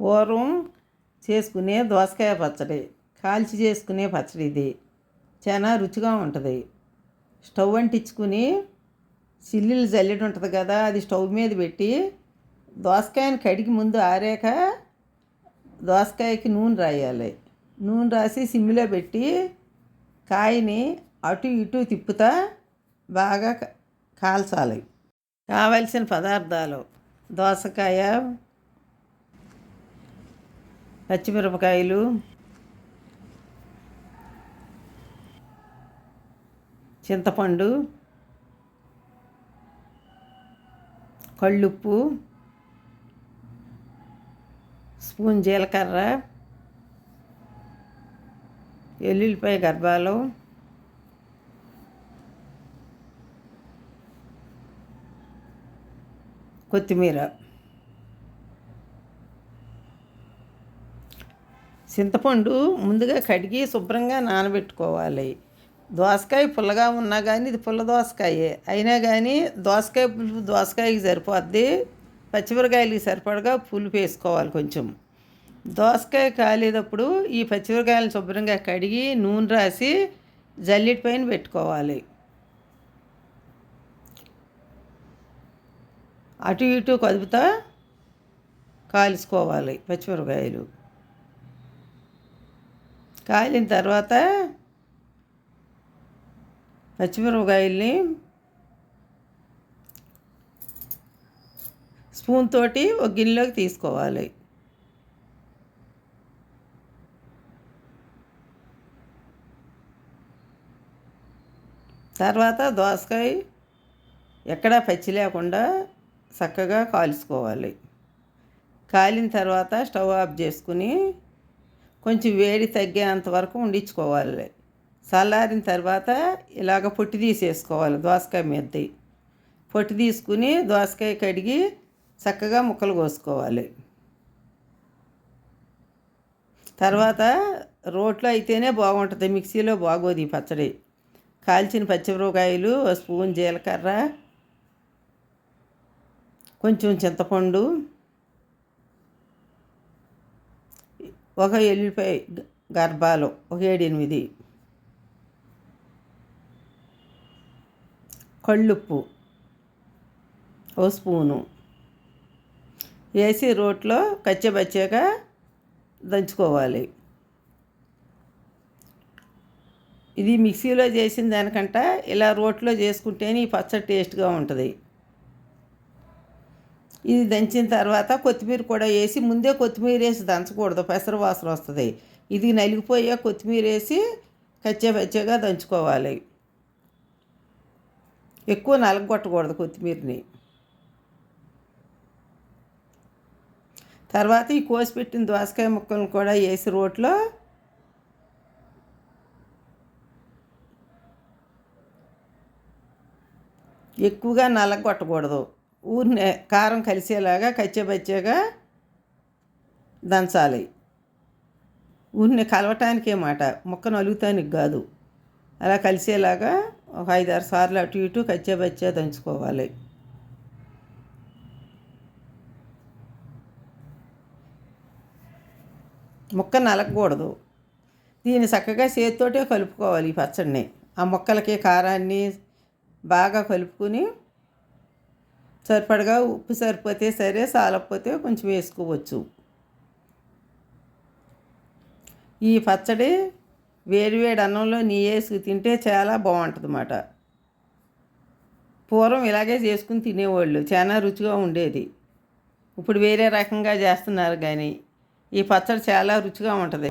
పూర్వం చేసుకునే దోసకాయ పచ్చడి కాల్చి చేసుకునే పచ్చడి ఇది. చాలా రుచిగా ఉంటుంది. స్టవ్ అంటించుకుని సిల్లులు జల్లెడ ఉంటుంది కదా అది స్టవ్ మీద పెట్టి దోసకాయని కడిగి ముందు ఆరాక దోసకాయకి నూనె రాయాలి. నూనె రాసి సిమ్మిలో పెట్టి కాయని అటు ఇటు తిప్పుతా బాగా కాల్చాలి. కావలసిన పదార్థాలు దోసకాయ పచ్చిమిరపకాయలు. చింతపండు. కళ్ళుప్పు. స్పూన్ జీలకర్ర. ఎల్లుల్లిపాయ గర్భాలు. కొత్తిమీర. చింతపండు ముందుగా కడిగి శుభ్రంగా నానబెట్టుకోవాలి. దోసకాయ పుల్లగా ఉన్నా కానీ ఇది పుల్ల దోసకాయే. అయినా కానీ దోసకాయ పులుపు దోసకాయకి సరిపోద్ది. పచ్చిమిరకాయలకి సరిపడగా పులుపు వేసుకోవాలి కొంచెం. దోసకాయ కాలేటప్పుడు ఈ పచ్చిమిరకాయలను శుభ్రంగా కడిగి నూనె రాసి జల్లెటి పైన పెట్టుకోవాలి. అటు ఇటు కదుపుతా కాల్చుకోవాలి పచ్చిమిరకాయలు. కాలిన తర్వాత పచ్చిమిరపకాయల్ని స్పూన్ తోటి ఒక గిన్నెలోకి తీసుకోవాలి. తర్వాత దోసకాయ ఎక్కడా పచ్చి లేకుండా చక్కగా కాల్చుకోవాలి. కాలిన తర్వాత స్టవ్ ఆఫ్ చేసుకుని కొంచెం వేడి తగ్గేంత వరకు ఉండించుకోవాలి చల్లారిన తర్వాత ఇలాగ పొట్టి తీసేసుకోవాలి దోసకాయ మీదది. పొట్టి తీసుకుని దోసకాయ కడిగి చక్కగా ముక్కలు కోసుకోవాలి. తర్వాత రోట్లో అయితేనే బాగుంటుంది. మిక్సీలో బాగోదు ఈ పచ్చడి. కాల్చిన పచ్చిమిరపకాయలు స్పూన్ జీలకర్ర కొంచెం చింతపండు ఒక ఎల్లిపాయ గర్భాలు ఒక ఏడెనిమిది. కళ్ళుప్పు ఓ స్పూను. వేసి రోట్లో కచ్చబచ్చాక దంచుకోవాలి. ఇది మిక్సీలో చేసిన దానికంట ఇలా రోట్లో చేసుకుంటేనే ఈ పచ్చడి టేస్ట్గా ఉంటుంది. ఇది దంచిన తర్వాత కొత్తిమీర కూడా వేసి ముందే కొత్తిమీర వేసి దంచకూడదు పెసర వాసన వస్తుంది. ఇది నలిగిపోయే కొత్తిమీర వేసి కచ్చే పచ్చగా దంచుకోవాలి. ఎక్కువ నలగొట్టకూడదు కొత్తిమీరని. తర్వాత ఈ కోసి పెట్టిన దోసకాయ ముక్కలను కూడా వేసి రోట్లో ఎక్కువగా నలగొట్టకూడదు. ఊరినే కారం కలిసేలాగా కచ్చబచ్చగా దంచాలి. ఊరిని కలవటానికే మాట. ముక్క నలుగుతానికి కాదు. అలా కలిసేలాగా ఒక ఐదారు సార్లు అటు ఇటు కచ్చేబచ్చే దంచుకోవాలి. ముక్క నలగకూడదు దీన్ని చక్కగా చేతితోటే కలుపుకోవాలి ఈ పచ్చడిని. ఆ ముక్కలకి కారాన్ని బాగా కలుపుకుని సరిపడగా ఉప్పు సరిపోతే సరే సాలకపోతే కొంచెం వేసుకోవచ్చు. ఈ పచ్చడి వేడివేడి అన్నంలో నెయ్యి వేసుకు తింటే చాలా బాగుంటుంది అన్నమాట పూర్వం ఇలాగే చేసుకుని తినేవాళ్ళు చాలా రుచిగా ఉండేది. ఇప్పుడు వేరే రకంగా చేస్తున్నారు కానీ ఈ పచ్చడి చాలా రుచిగా ఉంటుంది.